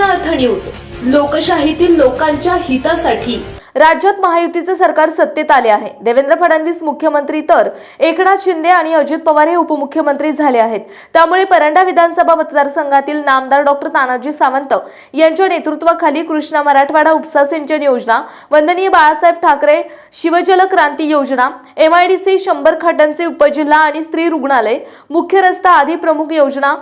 News. लोकशाहीतील लोकांच्या हितासाठी. राज्यात महायुतीचे सरकार सत्तेत आले आहे. देवेंद्र फडणवीस मुख्यमंत्री तर एकनाथ शिंदे आणि अजित पवार हे उपमुख्यमंत्री झाले आहेत. त्यामुळे परंडा विधानसभा मतदारसंघातील नामदार डॉक्टर तानाजी सावंत यांच्या नेतृत्वाखाली कृष्णा मराठवाडा उपसा सिंचन योजना वंदनीय बाळासाहेब ठाकरे शिवजल क्रांती योजना एमआयडीसी शंभर खाटांचे उपजिल्हा आणि स्त्री रुग्णालय मुख्य रस्ता आदी प्रमुख योजना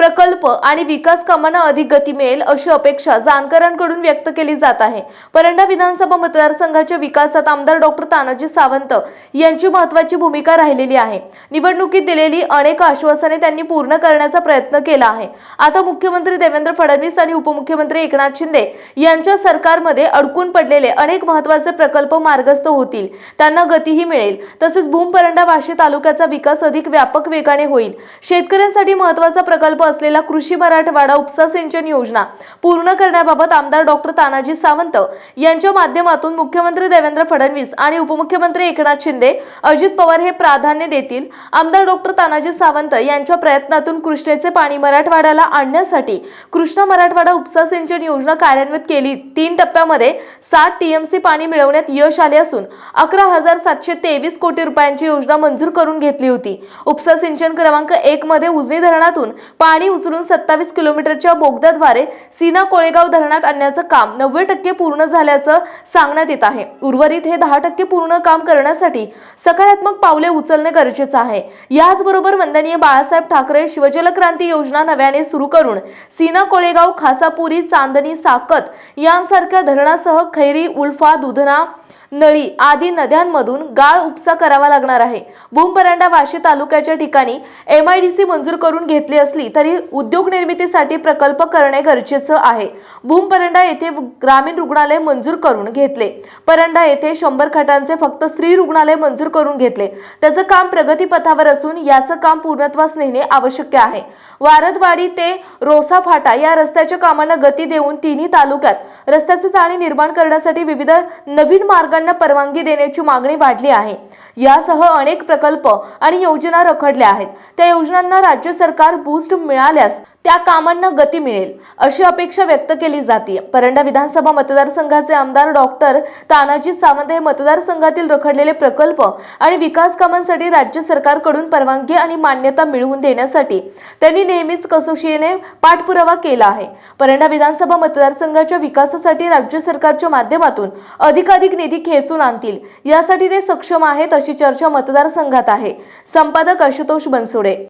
प्रकल्प आणि विकास कामांना अधिक गती मिळेल अशी अपेक्षा जाणकारांकडून व्यक्त केली जात आहे. परंडा विधानसभा मतदारसंघाच्या विकासात आमदार डॉक्टर तानाजी सावंत यांची महत्वाची भूमिका राहिलेली आहे. निवडणुकीत दिलेली अनेक आश्वासने त्यांनी पूर्ण करण्याचा प्रयत्न केला आहे. आता मुख्यमंत्री देवेंद्र फडणवीस आणि उपमुख्यमंत्री एकनाथ शिंदे यांच्या सरकारमध्ये अडकून पडलेले अनेक महत्त्वाचे प्रकल्प मार्गस्थ होतील. त्यांना गतीही मिळेल. तसेच भूम परंडा वाशी तालुक्याचा विकास अधिक व्यापक वेगाने होईल. शेतकऱ्यांसाठी महत्त्वाचा प्रकल्प असलेला कृषी मराठवाडा उपसा सिंचन योजना पूर्ण करण्याबाबत आमदार डॉक्टर तानाजी सावंत यांच्या माध्यमातून मुख्यमंत्री देवेंद्र फडणवीस आणि उपमुख्यमंत्री एकनाथ शिंदे अजित पवार हे प्राधान्य देतील. आमदार डॉक्टर तानाजी सावंत यांच्या प्रयत्नातून कृष्णेचे पाणी मराठवाड्याला आणण्यासाठी कृष्णा मराठवाडा उपसा सिंचन योजना कार्यान्वित केली. तीन टप्प्यामध्ये सात टीएमसी पाणी मिळवण्यात यश आले असून अकरा हजार सातशे तेवीस कोटी रुपयांची योजना मंजूर करून घेतली होती. उपसा सिंचन क्रमांक एक मध्ये उजनी धरणातून पाणी उचलून सत्तावीस किलोमीटरच्या बोगद्याद्वारे सीना कोळेगाव धरणात आणण्याचं काम नव्वद टक्के पूर्ण झाल्याचं सांगण्यात येत आहे. उर्वरित हे दहा टक्के पूर्ण काम करण्यासाठी सकारात्मक पावले उचलणे गरजेचं आहे. याचबरोबर वंदनीय बाळासाहेब ठाकरे शिवजल क्रांती योजना नव्याने सुरू करून सीना कोळेगाव खासापुरी चांदणी साकत यांसारख्या धरणासह खैरी उल्फा दुधना नळी आदी नद्यांमधून गाळ उपसा करावा लागणार आहे. भूमपरांडा वाशी तालुक्याच्या ठिकाणी एम आय डी सी मंजूर करून घेतली असली तरी उद्योग निर्मितीसाठी प्रकल्प करणे गरजेचं आहे. भूमपरंडा येथे ग्रामीण रुग्णालय मंजूर करून घेतले. परंडा येथे शंभर खाटांचे फक्त स्त्री रुग्णालय मंजूर करून घेतले. त्याचं काम प्रगतीपथावर असून याचं काम पूर्णत्वास नेणे आवश्यक आहे. वारदवाडी ते रोसा फाटा या रस्त्याच्या कामांना गती देऊन तिन्ही तालुक्यात रस्त्याचे चाळी निर्माण करण्यासाठी विविध नवीन मार्ग प्रकल्पांना परवानगी देण्याची मागणी वाढली आहे. यासह अनेक प्रकल्प आणि योजना रखडल्या आहेत. त्या योजनांना राज्य सरकार बूस्ट मिळाल्यास त्या कामांना गती मिळेल अशी अपेक्षा व्यक्त केली जाते परंडा विधानसभा मतदारसंघाचे आमदार डॉक्टर तानाजी सावंत हे मतदारसंघातील रखडलेले प्रकल्प आणि विकास कामांसाठी राज्य सरकारकडून परवानगी आणि मान्यता मिळवून देण्यासाठी त्यांनी नेहमीच कसोशीने पाठपुरावा केला आहे. परंडा विधानसभा मतदारसंघाच्या विकासासाठी राज्य सरकारच्या माध्यमातून अधिकाधिक निधी खेचून आणतील. यासाठी ते सक्षम आहेत अशी चर्चा मतदारसंघात आहे. संपादक आशुतोष बनसोडे.